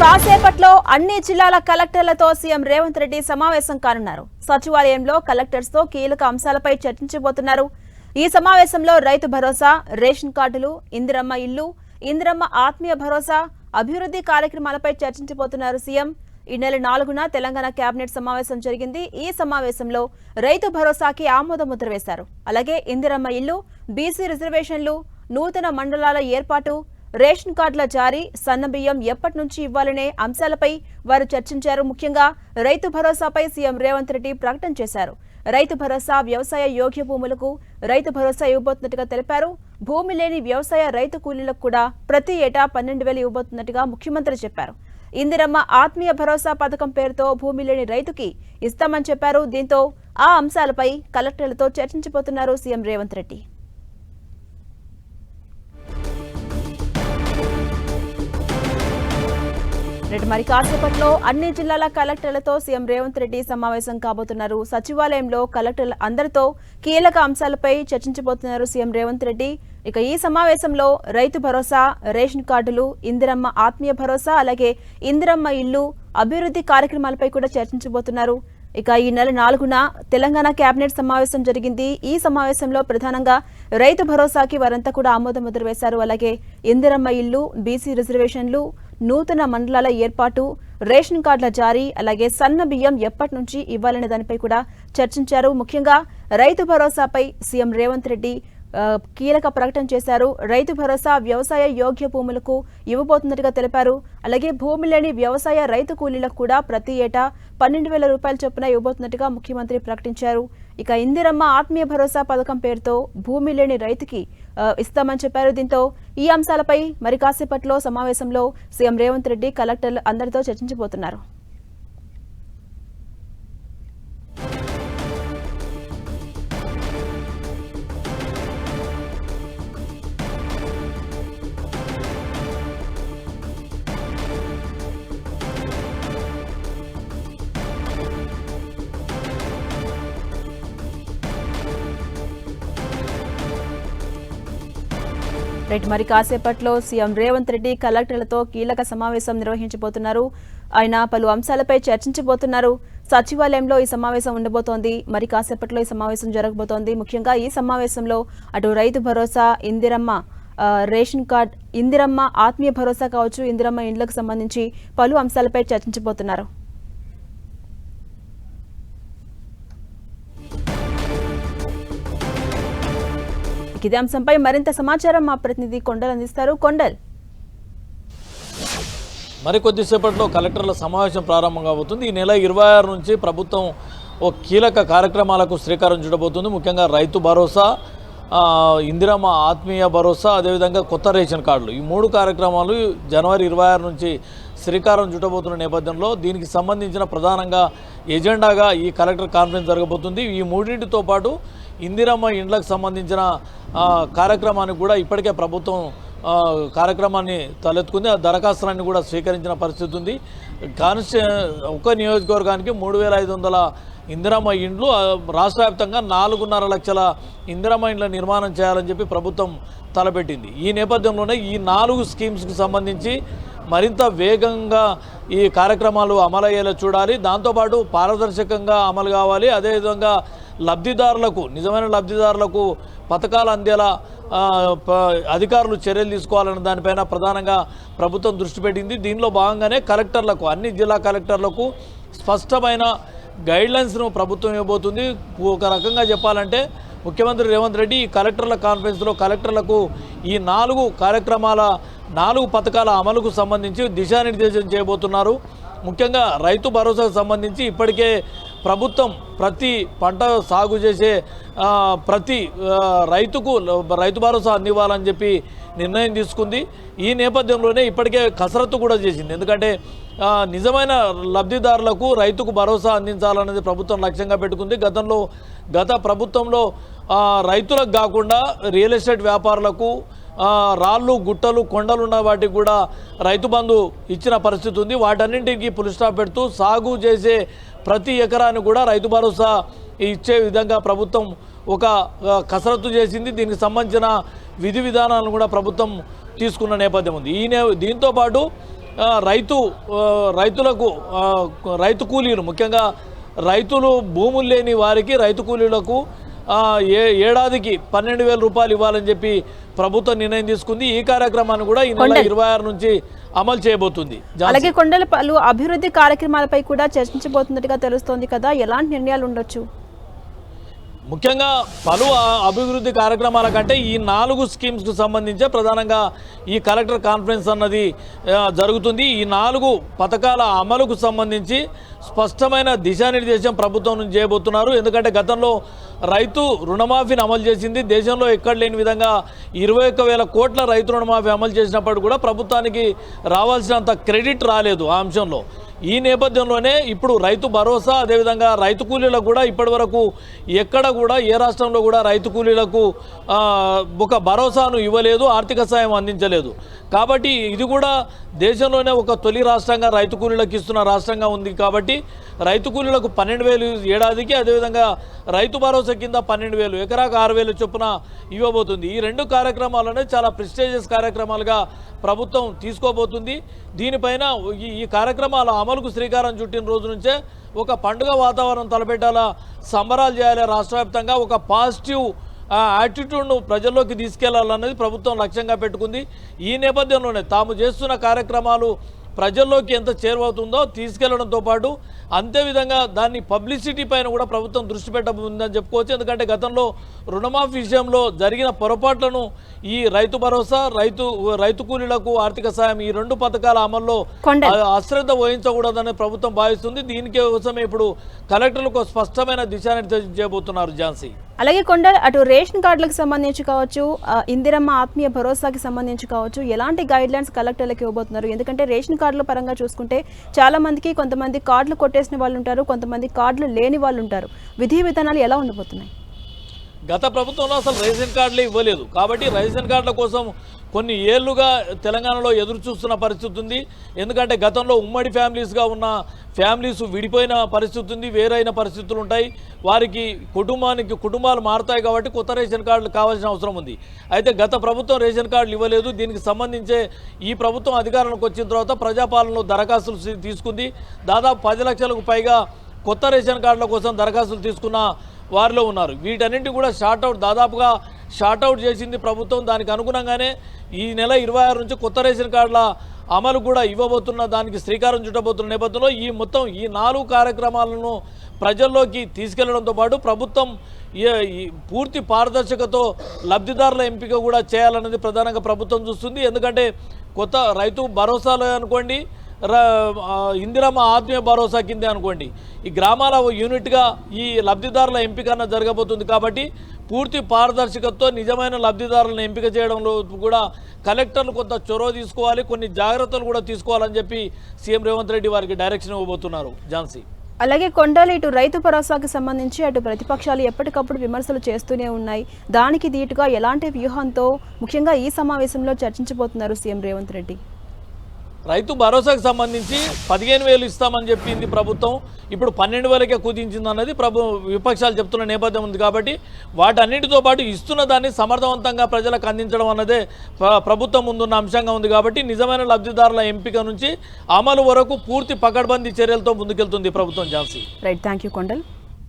కాసేపట్లో అన్ని జిల్లాల కలెక్టర్లతో సీఎం రేవంత్ రెడ్డి సమావేశం కానున్నారు. సచివాలయంలో కలెక్టర్స్తో కీలక అంశాలపై చర్చించబోతున్నారు. ఈ సమావేశంలో రైతు భరోసా రేషన్ కార్డులు ఇందిరమ్మ ఇల్లు ఇందిరమ్మ ఆత్మీయ భరోసా అభివృద్ధి కార్యక్రమాలపై చర్చించబోతున్నారు సీఎం. ఈ నెల నాలుగున తెలంగాణ కేబినెట్ సమావేశం జరిగింది. ఈ సమావేశంలో రైతు భరోసాకి ఆమోద ముద్ర వేశారు. అలాగే ఇందిరమ్మ ఇల్లు బీసీ రిజర్వేషన్లు నూతన మండలాల ఏర్పాటు రేషన్ కార్డుల జారీ సన్నబియ్యం ఎప్పటి నుంచి ఇవ్వాలనే అంశాలపై వారు చర్చించారు. ముఖ్యంగా రైతు భరోసాపై సీఎం రేవంత్ రెడ్డి ప్రకటన చేశారు. రైతు భరోసా వ్యవసాయ యోగ్య భూములకు రైతు భరోసా ఇవ్వబోతున్నట్టుగా తెలిపారు. భూమి లేని వ్యవసాయ రైతు కూలీలకు కూడా ప్రతి ఏటా పన్నెండు వేలు ఇవ్వబోతున్నట్టుగా ముఖ్యమంత్రి చెప్పారు. ఇందిరమ్మ ఆత్మీయ భరోసా పథకం పేరుతో భూమి లేని రైతుకి ఇస్తామని చెప్పారు. దీంతో ఆ అంశాలపై కలెక్టర్లతో చర్చించబోతున్నారు సీఎం రేవంత్ రెడ్డి. రెడ్డి మరి కాసేపట్లో అన్ని జిల్లాల కలెక్టర్లతో సీఎం రేవంత్ రెడ్డి సమావేశం కాబోతున్నారు. సచివాలయంలో కలెక్టర్ల అందరితో కీలక అంశాలపై చర్చించబోతున్నారు సీఎం రేవంత్ రెడ్డి. ఇక ఈ సమావేశంలో రైతు భరోసా రేషన్ కార్డులు ఇందిరమ్మ ఆత్మీయ భరోసా అలాగే ఇందిరమ్మ ఇల్లు అభివృద్ధి కార్యక్రమాలపై కూడా చర్చించబోతున్నారు. ఇక ఈ నెల నాలుగున తెలంగాణ కేబినెట్ సమావేశం జరిగింది. ఈ సమావేశంలో ప్రధానంగా రైతు భరోసాకి వారంతా కూడా ఆమోద ముద్ర వేశారు అలాగే ఇందిరమ్మ ఇల్లు బీసీ రిజర్వేషన్లు నూతన మండలాల ఏర్పాటు రేషన్ కార్డుల జారీ అలాగే సన్న బియ్యం ఎప్పటి నుంచి ఇవ్వాలనే దానిపై కూడా చర్చించారు. ముఖ్యంగా రైతు భరోసాపై సీఎం రేవంత్ రెడ్డి కీలక ప్రకటన చేశారు. రైతు భరోసా వ్యవసాయ యోగ్య భూములకు ఇవ్వబోతున్నట్టుగా తెలిపారు. అలాగే భూమి లేని వ్యవసాయ రైతు కూలీలకు కూడా ప్రతి ఏటా పన్నెండు వేల రూపాయల చొప్పున ఇవ్వబోతున్నట్టుగా ముఖ్యమంత్రి ప్రకటించారు. ఇక ఇందిరమ్మ ఆత్మీయ భరోసా పథకం పేరుతో భూమి లేని రైతుకి ఇస్తామని చెప్పారు. దీంతో ఈ అంశాలపై మరి కాసేపట్లో సమావేశంలో సీఎం రేవంత్ రెడ్డి కలెక్టర్లు అందరితో చర్చించబోతున్నారు. రైట్ మరి కాసేపట్లో సీఎం రేవంత్ రెడ్డి కలెక్టర్లతో కీలక సమావేశం నిర్వహించబోతున్నారు. ఆయన పలు అంశాలపై చర్చించబోతున్నారు. సచివాలయంలో ఈ సమావేశం ఉండబోతోంది. మరి కాసేపట్లో ఈ సమావేశం జరగబోతోంది. ముఖ్యంగా ఈ సమావేశంలో అటు రైతు భరోసా ఇందిరమ్మ రేషన్ కార్డ్ ఇందిరమ్మ ఆత్మీయ భరోసా కావచ్చు. ఇందిరమ్మ ఇండ్లకు సంబంధించి పలు అంశాలపై చర్చించబోతున్నారు. ఇదే అంశంపై మరింత సమాచారం మా ప్రతినిధి కొండల్ అందిస్తారు. కొండల్. మరి కొద్దిసేపట్లో కలెక్టర్ల సమావేశం ప్రారంభం కాబోతుంది. ఈ నెల ఇరవై ఆరు నుంచి ప్రభుత్వం ఓ కీలక కార్యక్రమాలకు శ్రీకారం చుడబోతుంది ముఖ్యంగా రైతు భరోసా ఇందిరమ్మ ఆత్మీయ భరోసా అదేవిధంగా కొత్త రేషన్ కార్డులు. ఈ మూడు కార్యక్రమాలు జనవరి ఇరవై ఆరు నుంచి శ్రీకారం చుట్టబోతున్న నేపథ్యంలో దీనికి సంబంధించిన ప్రధానంగా ఎజెండాగా ఈ కలెక్టర్ కాన్ఫరెన్స్ జరగబోతుంది. ఈ మూడింటితో పాటు ఇందిరమ్మ ఇండ్లకు సంబంధించిన కార్యక్రమానికి కూడా ఇప్పటికే ప్రభుత్వం కార్యక్రమాన్ని తలెత్తుకుంది. ఆ దరఖాస్తులన్నీ కూడా స్వీకరించిన పరిస్థితి ఉంది. కాన్స్టి ఒక నియోజకవర్గానికి మూడు వేల ఐదు వందల ఇందిరమ్మ ఇండ్లు రాష్ట్ర వ్యాప్తంగా నాలుగున్నర లక్షల ఇందిరమ్మ ఇండ్ల నిర్మాణం చేయాలని చెప్పి ప్రభుత్వం తలపెట్టింది. ఈ నేపథ్యంలోనే ఈ నాలుగు స్కీమ్స్కి సంబంధించి మరింత వేగంగా ఈ కార్యక్రమాలు అమలయ్యేలా చూడాలి. దాంతోపాటు పారదర్శకంగా అమలు కావాలి. అదేవిధంగా లబ్ధిదారులకు నిజమైన లబ్ధిదారులకు పథకాలు అందేలా ప- అధికారులు చర్యలు తీసుకోవాలన్న దానిపైన ప్రధానంగా ప్రభుత్వం దృష్టి పెట్టింది. దీనిలో భాగంగానే కలెక్టర్లకు అన్ని జిల్లా కలెక్టర్లకు స్పష్టమైన గైడ్లైన్స్ను ప్రభుత్వం ఇవ్వబోతుంది. ఒక రకంగా చెప్పాలంటే ముఖ్యమంత్రి రేవంత్ రెడ్డి ఈ కలెక్టర్ల కాన్ఫరెన్స్లో కలెక్టర్లకు ఈ నాలుగు కార్యక్రమాల నాలుగు పథకాల అమలుకు సంబంధించి దిశానిర్దేశం చేయబోతున్నారు. ముఖ్యంగా రైతు భరోసాకు సంబంధించి ఇప్పటికే ప్రభుత్వం ప్రతి పంట సాగు చేసే ప్రతి రైతుకు రైతు భరోసా అందివ్వాలని చెప్పి నిర్ణయం తీసుకుంది. ఈ నేపథ్యంలోనే ఇప్పటికే కసరత్తు కూడా చేసింది. ఎందుకంటే నిజమైన లబ్ధిదారులకు రైతుకు భరోసా అందించాలనేది ప్రభుత్వం లక్ష్యంగా పెట్టుకుంది. గతంలో గత ప్రభుత్వంలో రైతులకు కాకుండా రియల్ ఎస్టేట్ వ్యాపారులకు రాళ్ళు గుట్టలు కొండలు ఉన్న వాటికి కూడా రైతు బంధు ఇచ్చిన పరిస్థితి ఉంది. వాటన్నింటికి పులిస్టాప్ పెడుతూ సాగు చేసే ప్రతి ఎకరాన్ని కూడా రైతు భరోసా ఇచ్చే విధంగా ప్రభుత్వం ఒక కసరత్తు చేసింది. దీనికి సంబంధించిన విధి విధానాలను కూడా ప్రభుత్వం తీసుకున్న నేపథ్యం ఉంది. ఈ నే దీంతో పాటు రైతు రైతులకు రైతు కూలీలు ముఖ్యంగా రైతులు భూములు లేని వారికి రైతు కూలీలకు ఏ ఏడాదికి పన్నెండు వేల రూపాయలు ఇవ్వాలని చెప్పి ప్రభుత్వం నిర్ణయం తీసుకుంది. ఈ కార్యక్రమాన్ని కూడా ఈ నెల ఇరవై ఆరు నుంచి అమలు చేయబోతుంది. అలాగే కొండల పలు అభివృద్ధి కార్యక్రమాలపై కూడా చర్చించబోతున్నట్టుగా తెలుస్తోంది కదా. ఎలాంటి నిర్ణయాలు ఉండొచ్చు? ముఖ్యంగా పలు అభివృద్ధి కార్యక్రమాల కంటే ఈ నాలుగు స్కీమ్స్కు సంబంధించే ప్రధానంగా ఈ కలెక్టర్ కాన్ఫరెన్స్ అన్నది జరుగుతుంది. ఈ నాలుగు పథకాల అమలుకు సంబంధించి స్పష్టమైన దిశానిర్దేశం ప్రభుత్వం నుంచి చేయబోతున్నారు. ఎందుకంటే గతంలో రైతు రుణమాఫీని అమలు చేసింది. దేశంలో ఎక్కడ లేని విధంగా ఇరవై ఒక్క వేల కోట్ల రైతు రుణమాఫీ అమలు చేసినప్పుడు కూడా ప్రభుత్వానికి రావాల్సినంత క్రెడిట్ రాలేదు ఆ అంశంలో. ఈ నేపథ్యంలోనే ఇప్పుడు రైతు భరోసా అదేవిధంగా రైతు కూలీలకు కూడా ఇప్పటివరకు ఎక్కడ కూడా ఏ రాష్ట్రంలో కూడా రైతు కూలీలకు ఒక భరోసాను ఇవ్వలేదు ఆర్థిక సాయం అందించలేదు. కాబట్టి ఇది కూడా దేశంలోనే ఒక తొలి రాష్ట్రంగా రైతు కూలీలకు ఇస్తున్న రాష్ట్రంగా ఉంది కాబట్టి రైతు కూలీలకు పన్నెండు వేలు ఏడాదికి అదేవిధంగా రైతు భరోసా కింద పన్నెండు వేలు ఎకరాకు ఆరు వేలు చొప్పున ఇవ్వబోతుంది. ఈ రెండు కార్యక్రమాలనే చాలా ప్రిస్టేజియస్ కార్యక్రమాలుగా ప్రభుత్వం తీసుకోబోతుంది. దీనిపైన ఈ ఈ కార్యక్రమాల అమలుకు శ్రీకారం చుట్టిన రోజు నుంచే ఒక పండుగ వాతావరణం తలపెట్టాలా సంబరాలు చేయాలి రాష్ట్ర ఒక పాజిటివ్ యాటిట్యూడ్ను ప్రజల్లోకి తీసుకెళ్ళాలన్నది ప్రభుత్వం లక్ష్యంగా పెట్టుకుంది. ఈ నేపథ్యంలోనే తాము చేస్తున్న కార్యక్రమాలు ప్రజల్లోకి ఎంత చేరువవుతుందో తీసుకెళ్ళడంతో పాటు అంతే విధంగా దాన్ని పబ్లిసిటీ పైన కూడా ప్రభుత్వం దృష్టి పెట్టబోతుందని చెప్పుకోవచ్చు. ఎందుకంటే గతంలో రుణమాఫీ విషయంలో జరిగిన పొరపాట్లను ఈ రైతు భరోసా రైతు రైతు కూలీలకు ఆర్థిక సాయం ఈ రెండు పథకాల అమల్లో అశ్రద్ధ వహించకూడదని ప్రభుత్వం భావిస్తుంది. దీనికి కోసమే ఇప్పుడు కలెక్టర్లకు స్పష్టమైన దిశానిర్దేశం చేయబోతున్నారు ఝాన్సీ. అలాగే కొండ అటు రేషన్ కార్డులకు సంబంధించి కావచ్చు ఇందిరమ్మ ఆత్మీయ భరోసాకి సంబంధించి కావచ్చు ఎలాంటి గైడ్ లైన్స్ కలెక్టర్లకు ఇవ్వబోతున్నారు? ఎందుకంటే రేషన్ కార్డుల పరంగా చూసుకుంటే చాలా మందికి కొంతమంది కార్డులు కొట్టేసిన వాళ్ళు ఉంటారు కొంతమంది కార్డులు లేని వాళ్ళు ఉంటారు. విధి విధానాలు ఎలా ఉండబోతున్నాయి? గత ప్రభుత్వంలో అసలు రేషన్ కార్డులే ఇవ్వలేదు. కాబట్టి రేషన్ కార్డుల కోసం కొన్ని ఏళ్ళుగా తెలంగాణలో ఎదురు చూస్తున్న పరిస్థితి ఉంది. ఎందుకంటే గతంలో ఉమ్మడి ఫ్యామిలీస్గా ఉన్న ఫ్యామిలీస్ విడిపోయిన పరిస్థితి ఉంది వేరైన పరిస్థితులు ఉంటాయి. వారికి కుటుంబానికి కుటుంబాలు మారుతాయి కాబట్టి కొత్త రేషన్ కార్డులు కావాల్సిన అవసరం ఉంది. అయితే గత ప్రభుత్వం రేషన్ కార్డులు ఇవ్వలేదు. దీనికి సంబంధించే ఈ ప్రభుత్వం అధికారంలోకి వచ్చిన తర్వాత ప్రజాపాలనలో దరఖాస్తులు తీసుకుంది. దాదాపు పది లక్షలకు పైగా కొత్త రేషన్ కార్డుల కోసం దరఖాస్తులు తీసుకున్న వారిలో ఉన్నారు. వీటన్నింటి కూడా షార్ట్అవుట్ దాదాపుగా షార్ట్అవుట్ చేసింది ప్రభుత్వం. దానికి అనుగుణంగానే ఈ నెల ఇరవై ఆరు నుంచి కొత్త రేషన్ కార్డుల అమలు కూడా ఇవ్వబోతున్న దానికి శ్రీకారం చుట్టబోతున్న నేపథ్యంలో ఈ మొత్తం ఈ నాలుగు కార్యక్రమాలను ప్రజల్లోకి తీసుకెళ్ళడంతో పాటు ప్రభుత్వం ఈ- పూర్తి పారదర్శకతో లబ్ధిదారుల ఎంపిక కూడా చేయాలన్నది ప్రధానంగా ప్రభుత్వం చూస్తుంది. ఎందుకంటే కొత్త రైతు భరోసాలో అనుకోండి ఇందిరమ్మ ఆత్మీయ భరోసా కిందే అనుకోండి. ఈ గ్రామాల ఓ యూనిట్గా ఈ లబ్ధిదారుల ఎంపికన జరగబోతుంది కాబట్టి పూర్తి పారదర్శకతతో నిజమైన లబ్ధిదారులను ఎంపిక చేయడంలో కూడా కలెక్టర్లు కొంత చొరవ తీసుకోవాలి కొన్ని జాగ్రత్తలు కూడా తీసుకోవాలని చెప్పి సీఎం రేవంత్ రెడ్డి వారికి డైరెక్షన్ ఇవ్వబోతున్నారు. ఝాన్సీ. అలాగే కొండలు ఇటు రైతు భరోసాకి సంబంధించి అటు ప్రతిపక్షాలు ఎప్పటికప్పుడు విమర్శలు చేస్తూనే ఉన్నాయి. దానికి దీటుగా ఎలాంటి వ్యూహంతో ముఖ్యంగా ఈ సమావేశంలో చర్చించబోతున్నారు సీఎం రేవంత్ రెడ్డి? రైతు భరోసాకు సంబంధించి పదిహేను వేలు ఇస్తామని చెప్పింది ప్రభుత్వం. ఇప్పుడు పన్నెండు వేలకే కుదించింది అన్నది ప్రభు విపక్షాలు చెప్తున్న నేపథ్యం ఉంది కాబట్టి వాటన్నిటితో పాటు ఇస్తున్న దాన్ని సమర్థవంతంగా ప్రజలకు అందించడం అన్నదే ప్రభుత్వం ముందున్న అంశంగా ఉంది కాబట్టి నిజమైన లబ్ధిదారుల ఎంపిక నుంచి అమలు వరకు పూర్తి పకడ్బందీ చర్యలతో ముందుకెళ్తుంది ప్రభుత్వం Jhansi. Right thank you Kondal.